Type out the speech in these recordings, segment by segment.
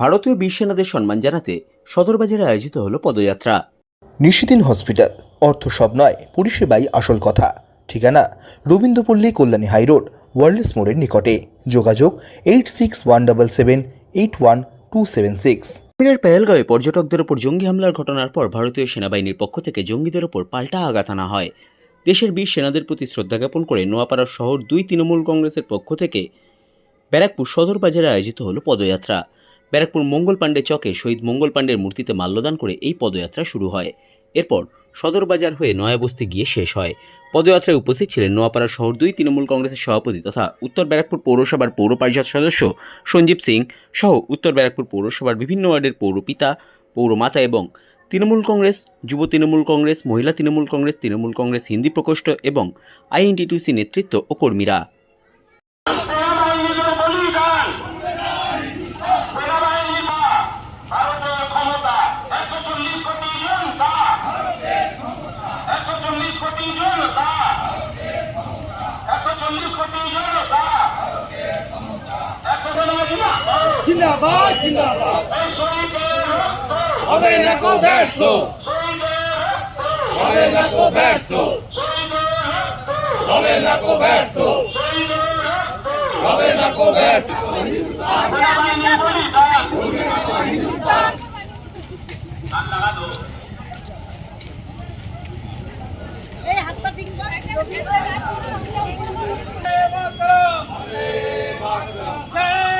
ভারতীয় বীর সেনাদের সম্মান জানাতে সদরবাজারে আয়োজিত হলো পদযাত্রা। নিশিদিন হসপিটাল অর্থ সব নয় পরিষেবাই আসল কথা। ঠিকানা রবীন্দ্রপল্লী কল্যাণী হাইরোড ওয়ার্ল্ডস মোড়ের নিকটে। যোগাযোগ eight six one double seven eight one two seven six. কাশ্মীরের পেহেলগাঁওয়ে পর্যটকদের ওপর জঙ্গি হামলার ঘটনার পর ভারতীয় সেনাবাহিনীর পক্ষ থেকে জঙ্গিদের ওপর পাল্টা আঘাত আনা হয়। দেশের বীর সেনাদের প্রতি শ্রদ্ধা জ্ঞাপন করে নোয়াপাড়া শহর দুই তৃণমূল কংগ্রেসের পক্ষ থেকে ব্যারাকপুর সদর বাজারে আয়োজিত হল পদযাত্রা। ব্যারাকপুর মঙ্গল পাণ্ডে চকে শহীদ মঙ্গল পাণ্ডের মূর্তিতে মাল্যদান করে এই পদযাত্রা শুরু হয়। এরপর সদর বাজার হয়ে নয়াবস্তি গিয়ে শেষ হয়। পদযাত্রায় উপস্থিত ছিলেন নোয়াপাড়া শহর দুই তৃণমূল কংগ্রেসের সভাপতি তথা উত্তর ব্যারাকপুর পৌরসভার পৌর পরিষদ সদস্য সঞ্জীব সিং সহ উত্তর ব্যারাকপুর পৌরসভার বিভিন্ন ওয়ার্ডের পৌরপিতা, পৌরমাতা এবং তৃণমূল কংগ্রেস, যুব তৃণমূল কংগ্রেস, মহিলা তৃণমূল কংগ্রেস তৃণমূল কংগ্রেস হিন্দি প্রকোষ্ঠ এবং আইএনটিটিউসি নেতৃত্ব ও কর্মীরা সেনাবাহিনীর বলিদান সেনাবাহিনী মা ভারতের ক্ষমতা একশো চল্লিশ কোটি জনতা একশো চল্লিশ কোটি জনতা একশো চল্লিশ কোটি জনতা একশো জিন্দাবাদ জিন্দাবাদ। এই হবে না কো ব্যর্থ হবে না কো ব্যর্থ হবে না কো ব্যর্থ হবে না কো ব্যর্থ সেনাবাহিনীর বলিদান গান লাগা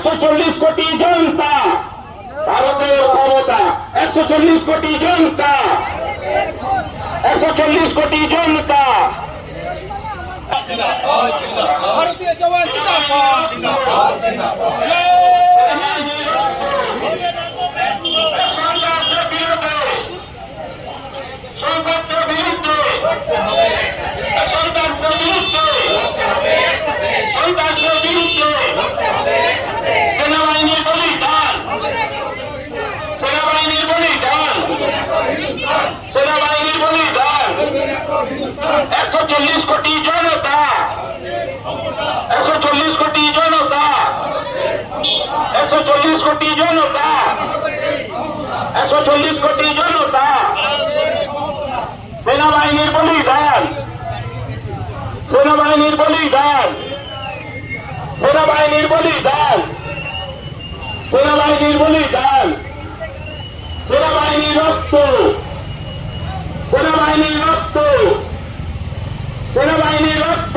একশো চল্লিশ কোটি জনতা। ভারতের ক্ষমতা, একশো চল্লিশ কোটি জনতা। একশো চল্লিশ কোটি জনতা। ভারতীয় জওয়ান জয় হিন্দ সরকারের বিরুদ্ধে সরকারের বিরুদ্ধে সরকারের বিরুদ্ধে সরকারের বিরুদ্ধে সেনাবাহিনীর বলিদান সেনাবাহিনীর বলিদান সেনাবাহিনীর বলিদান একশো চল্লিশ কোটি জনতা। একশো চল্লিশ কোটি জনতা। একশো চল্লিশ কোটি জনতা। একশো চল্লিশ কোটি জনতা। সেনাবাহিনীর বলিদান। সেনাবাহিনীর বলিদান। সেনাবাহিনীর বলিদান। সেনাবাহিনীর বলিদান। সেনাবাহিনীর রক্ত সেনাবাহিনীর রক্ত সেনাবাহিনীর রক্ত